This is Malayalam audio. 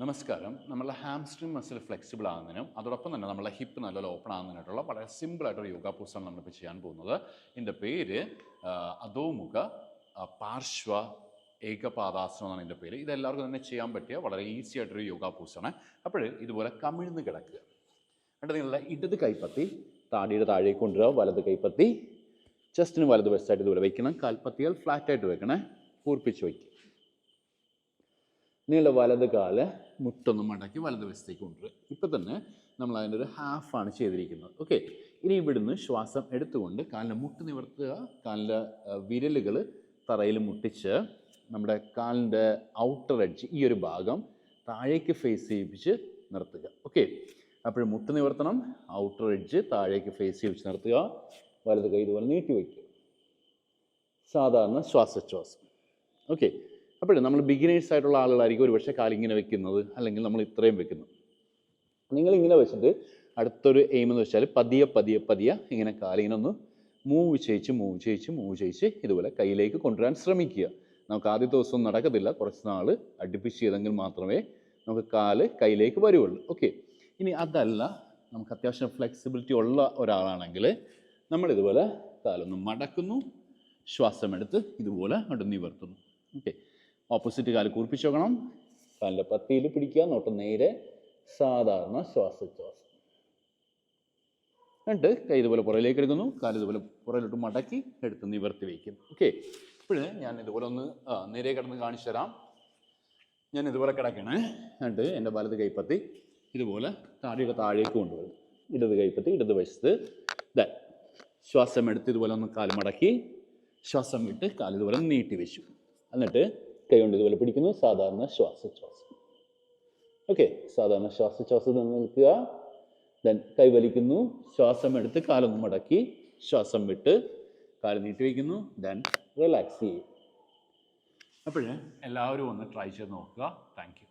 നമസ്കാരം. നമ്മളെ ഹാംസ്ട്രിങ് മസിൽ ഫ്ലെക്സിബിൾ ആകുന്നതിനും അതോടൊപ്പം തന്നെ നമ്മളെ ഹിപ്പ് നല്ലപോലെ ഓപ്പൺ ആകുന്നതിനായിട്ടുള്ള വളരെ സിമ്പിൾ ആയിട്ടൊരു യോഗ പോസ്റ്റാണ് നമ്മളിപ്പോൾ ചെയ്യാൻ പോകുന്നത്. ഇതിന്റെ പേര് അധോമുഖ പാർശ്വ ഏകപാദാസനം എന്നാണ് എന്റെ പേര്. ഇതെല്ലാവർക്കും തന്നെ ചെയ്യാൻ പറ്റിയ വളരെ ഈസി ആയിട്ടൊരു യോഗ പോസ്റ്റാണ് അപ്പോൾ ഇതുപോലെ കമിഴ്ന്ന് കിടക്കുക. എന്നിട്ട് നിങ്ങളുടെ ഇടത് കൈപ്പത്തി താടിയുടെ താഴേക്ക് കൊണ്ടുവരിക വലത് കൈപ്പത്തി ചെസ്റ്റിന് വലത് വശത്തായിട്ട് ഇതുപോലെ വയ്ക്കണം കാൽപ്പത്തികൾ ഫ്ലാറ്റായിട്ട് വെക്കണേ കൂർപ്പിച്ച് വയ്ക്കുക. നിങ്ങളുടെ വലത് കാൽ മുട്ടൊന്ന് മടക്കി വലത് വശത്തേക്ക് കൊണ്ടുവരിക. ഇപ്പം തന്നെ നമ്മൾ അതിന്റെ ഒരു ഹാഫാണ് ചെയ്തിരിക്കുന്നത്. ഓക്കെ ഇനി ഇവിടുന്ന് ശ്വാസം എടുത്തുകൊണ്ട് കാലിന്റെ മുട്ട് നിവർത്തുക. കാലിന്റെ വിരലുകൾ തറയിൽ മുട്ടിച്ച് നമ്മുടെ കാലിന്റെ ഔട്ടർ എഡ്ജ് ഈ ഒരു ഭാഗം താഴേക്ക് ഫേസ് ചെയ്യിപ്പിച്ച് നിർത്തുക. ഓക്കെ അപ്പോൾ മുട്ട് നിവർത്തണം ഔട്ടർ എഡ്ജ് താഴേക്ക് ഫേസ് ചെയ്യിപ്പിച്ച് നിർത്തുക. വലത് കൈ ഇതുപോലെ നീട്ടി വയ്ക്കുക. സാധാരണ ശ്വാസോച്ഛ്വാസം. ഓക്കെ അപ്പോഴേ നമ്മൾ ബിഗിനേഴ്സ് ആയിട്ടുള്ള ആളുകളായിരിക്കും ഒരു പക്ഷേ കാലിങ്ങനെ വെക്കുന്നത് അല്ലെങ്കിൽ നമ്മൾ ഇത്രയും വെക്കുന്നത് നിങ്ങൾ ഇങ്ങനെ വെച്ചിട്ട് അടുത്തൊരു എയിം എന്ന് വെച്ചാൽ പതിയെ പതിയെ പതിയെ ഇങ്ങനെ കാലിങ്ങനെ ഒന്ന് മൂവ് ചെയ്യിച്ച് മൂവ് ചെയ്യിച്ച് മൂവ് ചെയ്യിച്ച് ഇതുപോലെ കയ്യിലേക്ക് കൊണ്ടുവരാൻ ശ്രമിക്കുക. നമുക്ക് ആദ്യത്തെ ദിവസം നടക്കത്തില്ല. കുറച്ച് നാൾ അടുപ്പിച്ച് ചെയ്തെങ്കിൽ മാത്രമേ നമുക്ക് കാൽ കയ്യിലേക്ക് വരുവുള്ളൂ ഓക്കെ ഇനി അതല്ല നമുക്ക് അത്യാവശ്യം ഫ്ലെക്സിബിലിറ്റി ഉള്ള ഒരാളാണെങ്കിൽ നമ്മളിതുപോലെ കാലൊന്ന് മടക്കുന്നു ശ്വാസമെടുത്ത് ഇതുപോലെ അങ്ങോട്ട് നിവർത്തുന്നു. ഓക്കെ ഓപ്പോസിറ്റ് കാൽ കൂർപ്പിച്ച് വെക്കണം. കാലിന്റെ പത്തിയിൽ പിടിക്കുക. നോട്ട് നേരെ സാധാരണ ശ്വാസോച്ഛ്വാസം. എന്നിട്ട് കൈ ഇതുപോലെ പുറയിലേക്ക് എടുക്കുന്നു. കാൽ ഇതുപോലെ പുറയിലോട്ട് മടക്കി എടുത്ത് നിവർത്തി വയ്ക്കുന്നു ഓക്കെ ഇപ്പോൾ ഞാൻ ഇതുപോലെ ഒന്ന് നേരെ കിടന്ന് കാണിച്ചു തരാം. ഞാൻ ഇതുപോലെ കിടക്കണേ. എന്നിട്ട് എന്റെ വലത് കൈപ്പത്തി ഇതുപോലെ താടിയുടെ താഴേക്ക് കൊണ്ടുവരും. ഇടത് കൈപ്പത്തി ഇടത് വശത്ത്. ഇതാ ശ്വാസം എടുത്ത് ഇതുപോലെ ഒന്ന് കാൽ മടക്കി ശ്വാസം വിട്ട് കാൽ ഇതുപോലെ നീട്ടി വെച്ചു. എന്നിട്ട് കൈ കൊണ്ട് ഇതുപോലെ പിടിക്കുന്നു. സാധാരണ ശ്വാസോച്ഛ്വാസം. ഓക്കെ സാധാരണ ശ്വാസശ്വാസം നിൽക്കുക. ദെൻ കൈ വലിക്കുന്നു. ശ്വാസം എടുത്ത് കാലൊന്ന് മടക്കി. ശ്വാസം വിട്ട് കാൽ നീട്ടി വയ്ക്കുന്നു. ദെൻ റിലാക്സ് ചെയ്യും. അപ്പോഴേ എല്ലാവരും ഒന്ന് ട്രൈ ചെയ്ത് നോക്കുക. താങ്ക്